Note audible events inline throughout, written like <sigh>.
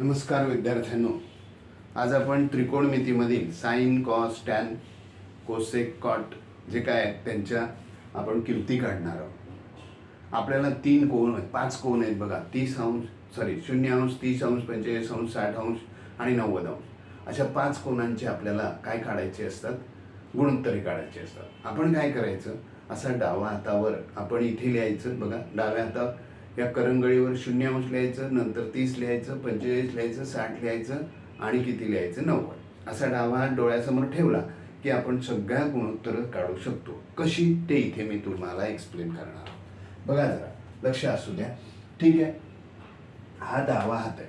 नमस्कार विद्यार्थ्यांनो. आज आपण त्रिकोणमितीमधील sine cos tan cosec cot जे काय आहेत त्यांच्या आपण किमती काढणार आहोत. आपल्याला तीन कोण आहेत पाच कोण आहेत बघा. तीस अंश सॉरी शून्य अंश तीस अंश पंचेचाळीस अंश साठ अंश आणि नव्वद अंश. अशा पाच कोणांचे आपल्याला काय काढायचे असतात? गुणोत्तरे काढायचे असतात. आपण काय करायचं? असा डावा हातावर आपण इथे लिहायचं. बघा डाव्या हातावर या करंगळीवर शून्य अंश लिहायचं नंतर तीस लिहायचं पंचेचाळीस लिहायचं साठ लिहायचं आणि किती लिहायचं? नव्वद. असा डावा हात डोळ्यासमोर ठेवला की आपण सगळ्या गुणोत्तरं काढू शकतो. कशी? ते इथे मी तुम्हाला एक्सप्लेन करणार बघा जरा लक्ष असू द्या. ठीक आहे? हा डावा हात आहे.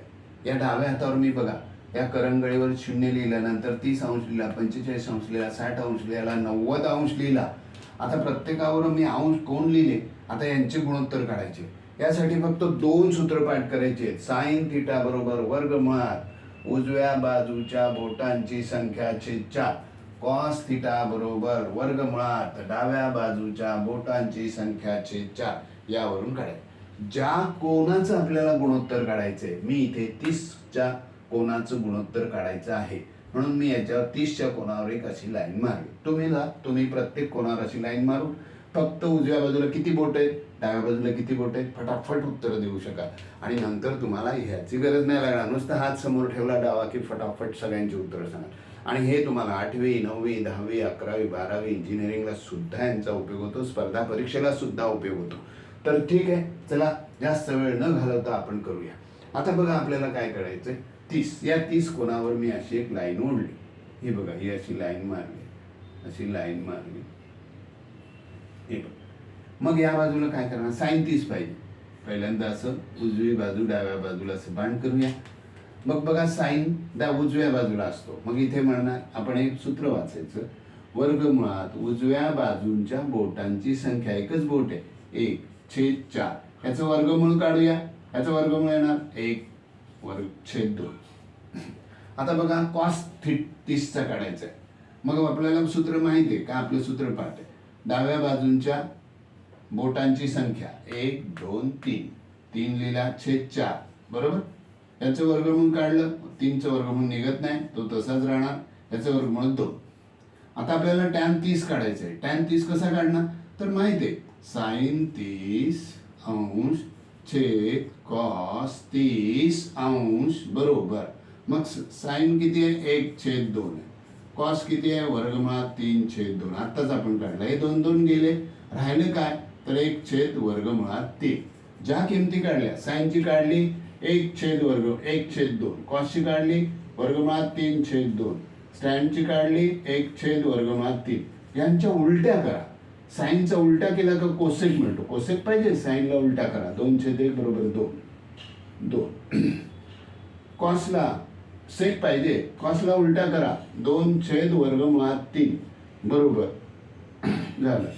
या डाव्या हातावर मी बघा या करंगळीवर शून्य लिहिल्यानंतर तीस अंश लिहिला पंचेचाळीस अंश लिहिला साठ अंश लिहिला नव्वद अंश लिहिला. आता प्रत्येकावर मी अंश कोण लिहिले? आता यांचे गुणोत्तर काढायचे. यासाठी फक्त दोन सूत्र पाठ करायचे आहेत. साईन थिटा बरोबर वर्गमुळात उजव्या बाजूच्या बोटांची संख्या छेद चार कॉस थिटा बरोबर वर्गमुळात डाव्या बाजूच्या बोटांची संख्या छेद चार यावरून काढायचं. ज्या कोणाचं आपल्याला गुणोत्तर काढायचंय मी इथे तीसच्या कोणाचं गुणोत्तर काढायचं आहे. म्हणून मी याच्यावर तीसच्या कोणावर एक अशी लाईन मारली. तुम्ही जा तुम्ही प्रत्येक कोणावर अशी लाईन मारून फक्त उजव्या बाजूला किती बोट आहेत? डाव्या बाजूला किती बोट आहेत? फटाफट उत्तरं देऊ शकाल. आणि नंतर तुम्हाला ह्याची गरज नाही लागणार. नुसतं हात समोर ठेवला डावा की फटाफट सगळ्यांची उत्तरं सांगा. आणि हे तुम्हाला आठवी नववी दहावी अकरावी बारावी इंजिनिअरिंगला सुद्धा यांचा उपयोग होतो. स्पर्धा परीक्षेला सुद्धा उपयोग होतो. तर ठीक आहे चला जास्त वेळ न घालवता आपण करूया. आता बघा आपल्याला काय करायचंय? तीस. या तीस कोणावर मी अशी एक लाईन ओढली. ही बघा ही अशी लाईन मारली. अशी लाईन मारली. हे बघ. मग या बाजूला काय करणार? साईन तीस पाहिजे. पहिल्यांदा असं उजवी बाजू डाव्या बाजूला असं बांध करूया. मग बघा साईन दा उजव्या बाजूला असतो. मग इथे म्हणणार आपण एक सूत्र वाचायचं. वर्गमुळात उजव्या बाजूंच्या बोटांची संख्या एकच बोट आहे. एक छेद चार. याचं वर्गमूळ काढूया. याचं वर्गमूळ येणार? एक वर्ग छेद दोन. आता बघा कॉस थी तीसचा काढायचा आहे. मग आपल्याला सूत्र माहिती आहे का? आपलं सूत्र पाठ आहे. डाव्या बाजूंच्या बोटांची संख्या. एक दोन तीन. तीन लिहिला छेद चार. बरोबर? याचं वर्गमूळ काढलं तीनचं वर्गमूळ निघत नाही तो तसाच राहणार. याचं वर्गमूळ दोन. आता आपल्याला टॅन तीस काढायचं आहे. टॅन तीस कसा काढणार? तर माहिती आहे साईन तीस अंश छेद कॉस तीस अंश बरोबर. मग साईन किती आहे? एक छेद दोन आहे. कॉस किती आहे? वर्गमुळात तीन छेद दोन. आत्ताच आपण काढलं. हे दोन दोन गेले. राहिले काय? तर एक छेद वर्गमुळात तीन. ज्या किमती काढल्या? साईनची काढली. एक छेद वर्ग एक छेद दोन. कॉसची काढली. वर्गमुळात तीन छेद दोन. स्टँडची काढली. एक छेद वर्गमुळात तीन. यांच्या उलट्या करा. साईनचा उलटा केला का कोसेक मिळतो कोसेक पाहिजे. साईनला उलटा करा. दोन छेद एक बरोबर दोन. दोन. <clears throat> कॉसला सेक पाहिजे. कॉसला उलटा करा. दोन छेद वर्गमुळात तीन. बरोबर. <clears throat> झालं.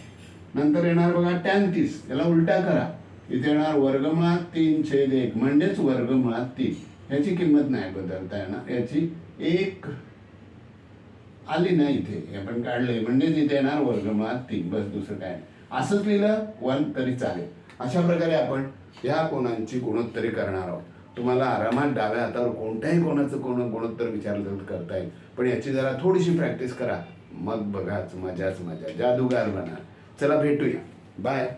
नंतर येणार बघा टॅन तीस. याला उलटा करा. इथे येणार वर्गमुळात तीन छेद एक. म्हणजेच वर्गमुळात तीन. याची किंमत नाही बदलता येणार. याची एक आली नाही इथे. आपण काढले म्हणजेच इथे येणार वर्गमुळात तीन. बस दुसरं काय असंच लिहिलं वन तरी चालेल. अशा प्रकारे आपण ह्या कोणांची गुणोत्तरी करणार आहोत. तुम्हाला आरामात डाव्या हातावर कोणत्याही कोणाचं कोण गुणोत्तर विचारलं तर करता येईल. पण याची जरा थोडीशी प्रॅक्टिस करा. मग बघाच मजाच मजा जादूगार बना. चला भेटूया. बाय